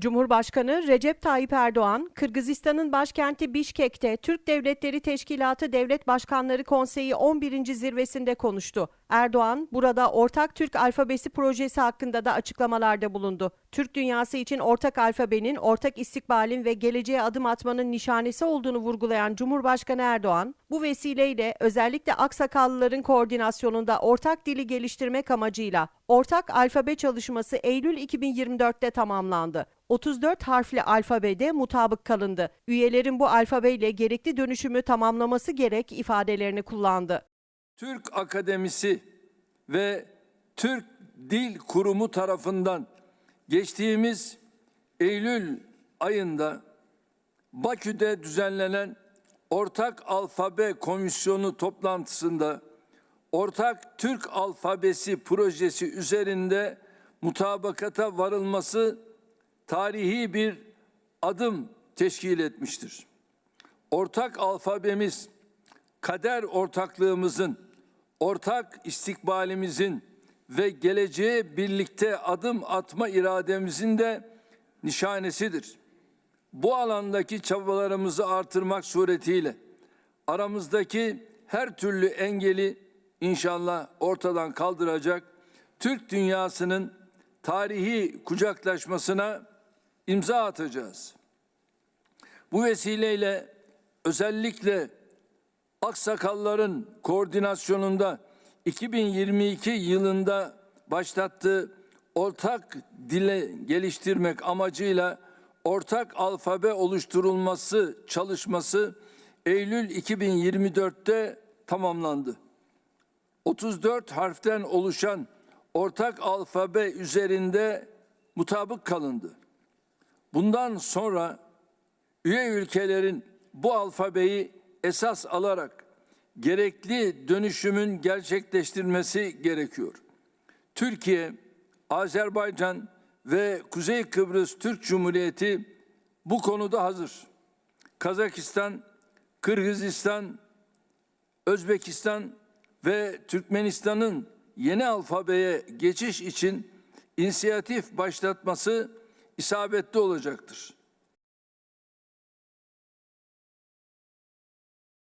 Cumhurbaşkanı Recep Tayyip Erdoğan, Kırgızistan'ın başkenti Bişkek'te Türk Devletleri Teşkilatı Devlet Başkanları Konseyi 11. zirvesinde konuştu. Erdoğan, burada ortak Türk alfabesi projesi hakkında da açıklamalarda bulundu. Türk dünyası için ortak alfabenin, ortak istikbalin ve geleceğe adım atmanın nişanesi olduğunu vurgulayan Cumhurbaşkanı Erdoğan, bu vesileyle özellikle aksakallıların koordinasyonunda ortak dili geliştirmek amacıyla ortak alfabe çalışması Eylül 2024'te tamamlandı. 34 harfli alfabede mutabık kalındı. Üyelerin bu alfabeyle gerekli dönüşümü tamamlaması gerek ifadelerini kullandı. Türk Akademisi ve Türk Dil Kurumu tarafından geçtiğimiz Eylül ayında Bakü'de düzenlenen Ortak Alfabe Komisyonu toplantısında Ortak Türk Alfabesi projesi üzerinde mutabakata varılması tarihi bir adım teşkil etmiştir. Ortak alfabemiz kader ortaklığımızın, ortak istikbalimizin ve geleceğe birlikte adım atma irademizin de nişanesidir. Bu alandaki çabalarımızı artırmak suretiyle aramızdaki her türlü engeli inşallah ortadan kaldıracak Türk dünyasının tarihi kucaklaşmasına imza atacağız. Bu vesileyle özellikle aksakalların koordinasyonunda 2022 yılında başlattığı ortak dile geliştirmek amacıyla ortak alfabe oluşturulması çalışması Eylül 2024'te tamamlandı. 34 harften oluşan ortak alfabe üzerinde mutabık kalındı. Bundan sonra üye ülkelerin bu alfabeyi esas alarak gerekli dönüşümün gerçekleştirilmesi gerekiyor. Türkiye, Azerbaycan ve Kuzey Kıbrıs Türk Cumhuriyeti bu konuda hazır. Kazakistan, Kırgızistan, Özbekistan ve Türkmenistan'ın yeni alfabeye geçiş için inisiyatif başlatması isabetli olacaktır.